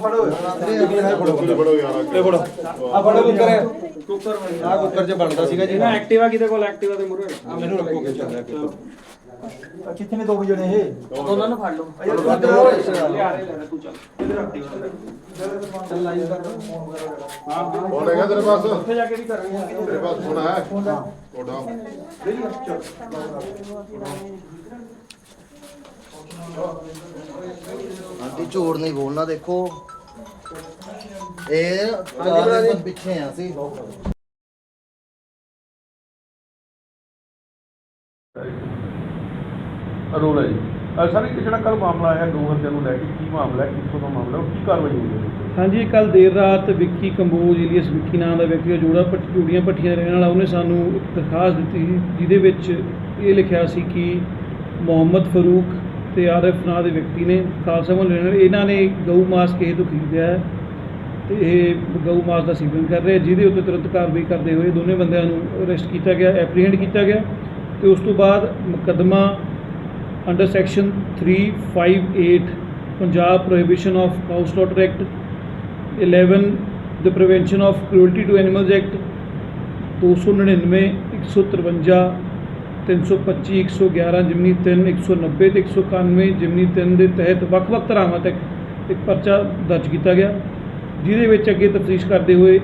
ਫੜੋ। ਬੜੋ ਯਾਰ ਇਹ ਫੜੋ। ਆ ਫੜੋ। Cooker cooker. ਆ ਕੁੱਕਰ ਚ ਬਣਦਾ ਸੀਗਾ ਜੀ। ਇਹਨਾਂ ਐਕਟਿਵਾ ਕਿਤੇ ਕੋਲ? ਐਕਟਿਵਾ ਦੇ ਮੂਰੇ ਆ ਮੈਨੂੰ ਰੱਖੋ ਕੇ ਚੱਲ ਰਿਹਾ ਕਿੱਥੇ ਨੇ ਦੋ ਕੁ ਜਣੇ ਇਹ? ਦੋਨਾਂ ਨੂੰ ਫੜ ਲਓ। ਯਾਰ ਕੁੱਕਰ ਲਿਆ ਰੇ ਲੈ ਲੈ, ਤੂੰ ਚੱਲ। ਇਧਰ ਐਕਟਿਵਾ ਚੱਲ ਲਾਈਵ ਕਰ ਫੋਨ ਵਗੈਰਾ ਹਾਂ ਹਾਂ। ਫੋਨ ਹੈਗਾ ਤੇਰੇ ਪਾਸ। ਉੱਥੇ ਜਾ ਕੇ ਵੀ ਕਰਾਂਗੇ ਤੇਰੇ ਪਾਸ ਫੋਨ ਹੈ। ਕੋਡਾ ਆਂਟੀ ਝੂਠ ਨਹੀਂ ਬੋਲਣਾ ਦੇਖੋ। ਇਹ ਦਿਨ ਪਿੱਛੇ ਆ ਸੀ ਅਰੋੜਾ ਜੀ। ਅਹ ਸਰ ਇੱਕ ਜਿਹੜਾ ਕੱਲ ਮਾਮਲਾ ਆਇਆ ਦੋ ਹੱਤਿਆਂ ਨੂੰ ਲੈ ਕੇ ਕੀ ਮਾਮਲਾ ਹੈ ਕਿੱਥੋਂ ਦਾ ਮਾਮਲਾ ਹੈ, ਕੀ ਕਾਰਵਾਈ ਹੋਈ ਹੈ ਹਾਂਜੀ ਕੱਲ ਦੇਰ ਰਾਤ ਵਿੱਕੀ ਕੰਬੋਜ ਇਲੀਅਸ ਵਿੱਕੀ ਨਾਮ ਦਾ ਵਿਅਕਤੀ ਜੋੜਾ ਪੱਟ ਜੋੜੀਆਂ ਪੱਠੀਆਂ ਦਾ ਰਹਿਣ ਵਾਲਾ ਉਹਨੇ ਸਾਨੂੰ ਇੱਕ ਦਰਖਾਸਤ ਦਿੱਤੀ ਸੀ ਜਿਹਦੇ ਵਿੱਚ ਇਹ ਲਿਖਿਆ ਸੀ ਕਿ ਮੁਹੰਮਦ ਫਰੂਕ ਤੇ ਆਰਿਫ ਨਾਂ ਦੇ ਵਿਅਕਤੀ ਨੇ ਖਾਲਸਾ ਵਾਲੇ ਇਹਨਾਂ ਨੇ ਗਊ ਮਾਸ ਕਿਸੇ ਤੋਂ ਖਰੀਦਿਆ ਹੈ। ਤੇ ਇਹ ਗਊ ਮਾਸ ਦਾ ਸੇਵਨ ਕਰ ਰਿਹਾ, ਜਿਹਦੇ ਉੱਤੇ ਤੁਰੰਤ ਕਾਰਵਾਈ ਕਰਦੇ ਹੋਏ ਦੋਨੇ ਬੰਦਿਆਂ ਨੂੰ ਅਰੈਸਟ ਕੀਤਾ ਗਿਆ ਐਪਰੀਹੈਂਡ ਕੀਤਾ ਗਿਆ ਤੇ ਉਸ ਤੋਂ ਬਾਅਦ ਮੁਕੱਦਮਾ under section 358 Punjab prohibition of cow slaughter act 11 the prevention of cruelty to animals act 299 153 325 111 ਜਿਮਨੀ 3 190 ਤੇ 191 ਜਿਮਨੀ 3 ਦੇ ਤਹਿਤ ਵੱਖ-ਵੱਖ ਧਾਰਾਵਾਂ ਤੱਕ ਇੱਕ ਪਰਚਾ ਦਰਜ ਕੀਤਾ ਗਿਆ। ਜਿਹਦੇ ਵਿੱਚ ਅੱਗੇ ਤਫਤੀਸ਼ ਕਰਦੇ ਹੋਏ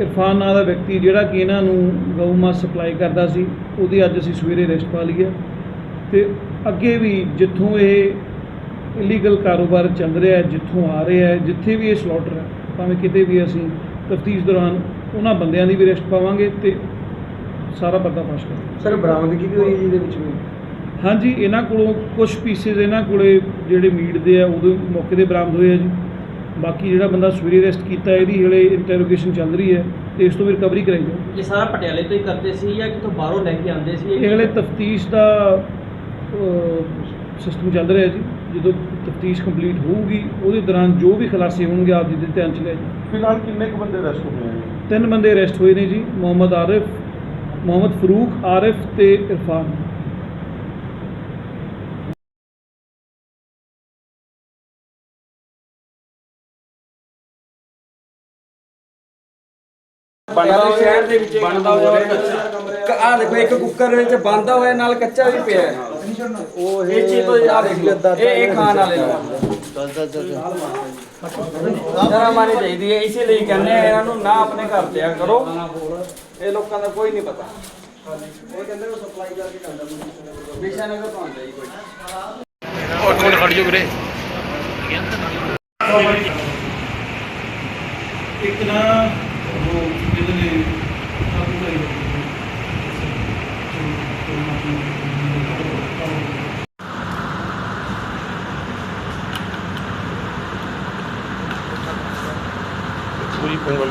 ਇਰਫਾਨ ਨਾਂ ਦਾ ਵਿਅਕਤੀ ਜਿਹੜਾ ਕਿ ਇਹਨਾਂ ਨੂੰ ਗਊ ਮਾਸ ਸਪਲਾਈ ਕਰਦਾ ਸੀ ਉਹਦੀ ਅੱਜ ਅਸੀਂ ਸਵੇਰੇ ਅਰੈਸਟ ਪਾ ਲਈ ਹੈ ਤੇ ਅੱਗੇ ਵੀ ਜਿੱਥੋਂ ਇਹ ਇਲੀਗਲ ਕਾਰੋਬਾਰ ਚੱਲ ਰਿਹਾ ਹੈ ਜਿੱਥੋਂ ਆ ਰਿਹਾ ਹੈ ਜਿੱਥੇ ਵੀ ਇਹ ਸਲੌਟਰ ਹੈ ਭਾਵੇਂ ਕਿਤੇ ਵੀ ਅਸੀਂ ਤਫਤੀਸ਼ ਦੌਰਾਨ ਉਹਨਾਂ ਬੰਦਿਆਂ ਦੀ ਵੀ ਅਰੈਸਟ ਪਾਵਾਂਗੇ ਤੇ ਸਾਰਾ ਪਰਦਾਫਾਸ਼ ਕਰਾਂਗੇ ਸਰ ਬਰਾਮਦਗੀ ਵੀ ਹੋਈ ਜਿਹਦੇ ਵਿੱਚ ਵੀ? ਹਾਂਜੀ ਇਹਨਾਂ ਕੋਲੋਂ ਕੁਝ ਪੀਸਿਸ ਇਹਨਾਂ ਕੋਲੇ ਜਿਹੜੇ ਮੀਟ ਦੇ ਆ ਉਦੋਂ ਮੌਕੇ ਤੇ ਬਰਾਮਦ ਹੋਏ ਆ ਜੀ। ਬਾਕੀ ਜਿਹੜਾ ਬੰਦਾ ਸਵੇਰੇ ਅਰੈਸਟ ਕੀਤਾ ਇਹਦੀ ਹਲੇ ਇੰਟਰੋਗੇਸ਼ਨ ਚੱਲ ਰਹੀ ਹੈ ਤੇ ਇਸ ਤੋਂ ਵੀ ਰਿਕਵਰੀ ਕਰਾਈ ਜਾਊ। ਇਹ ਸਾਰਾ ਪਟਿਆਲੇ ਤੋਂ ਹੀ ਕਰਦੇ ਸੀ ਜਾਂ ਕਿਤੋਂ ਬਾਹਰੋਂ ਲੈ ਕੇ ਆਉਂਦੇ ਸੀ? ਇਹ ਹਲੇ ਤਫਤੀਸ਼ ਦਾ ਸਿਸਟਮ ਚੱਲ ਰਿਹਾ ਜੀ। ਜਦੋਂ ਤਫਤੀਸ਼ ਕੰਪਲੀਟ ਹੋਊਗੀ ਉਹਦੇ ਦੌਰਾਨ ਜੋ ਵੀ ਖੁਲਾਸੇ ਹੋਣਗੇ ਆਪ ਜੀ ਦੇ ਧਿਆਨ ਚ ਲੈ ਜੀ ਫਿਲਹਾਲ ਕਿੰਨੇ ਕੁ ਬੰਦੇ ਅਰੈਸਟ ਹੋਏ ਹੈ ਤਿੰਨ ਬੰਦੇ ਅਰੈਸਟ ਹੋਏ ਨੇ ਜੀ ਮੁਹੰਮਦ ਆਰਿਫ ਮੁਹੰਮਦ ਫਰੂਕ ਆਰਿਫ ਤੇ ਇਰਫਾਨ। ਬਣਦਾ ਸ਼ਹਿਰ ਦੇ ਵਿੱਚ ਬਣਦਾ ਹੋਇਆ ਆ ਦੇਖੋ ਇੱਕ ਕੁੱਕਰ ਵਿੱਚ ਬਣਦਾ ਹੋਇਆ ਨਾਲ ਕੱਚਾ ਵੀ ਪਿਆ ਹੈ। ਉਹ ਇਹ ਚੀਜ਼ ਤੋਂ ਆ ਦੇਖ ਲਓ ਇਹ ਇਹ ਖਾਣ ਵਾਲੇ ਨੂੰ ਚੱਲ ਚੱਲ ਚੱਲ। ਜਰਾ ਮਾਨੀ ਚਾਹੀਦੀ ਹੈ ਇਸੇ ਲਈ ਕਹਿੰਦੇ ਆ ਇਹਨਾਂ ਨੂੰ ਨਾ ਆਪਣੇ ਘਰ ਦਿਆ ਕਰੋ। ਇਹ ਲੋਕਾਂ ਦਾ ਕੋਈ ਨਹੀਂ ਪਤਾ। ਕਹਿੰਦੇ ਉਹ ਸਪਲਾਈ ਕਰਕੇ ਜਾਂਦਾ ਵਿਸ਼ਾ ਨਗਰ ਤੋਂ ਆਉਂਦਾ ਜੀ ਕੋਈ ਇੱਕ ਨਾ Sí, tengo el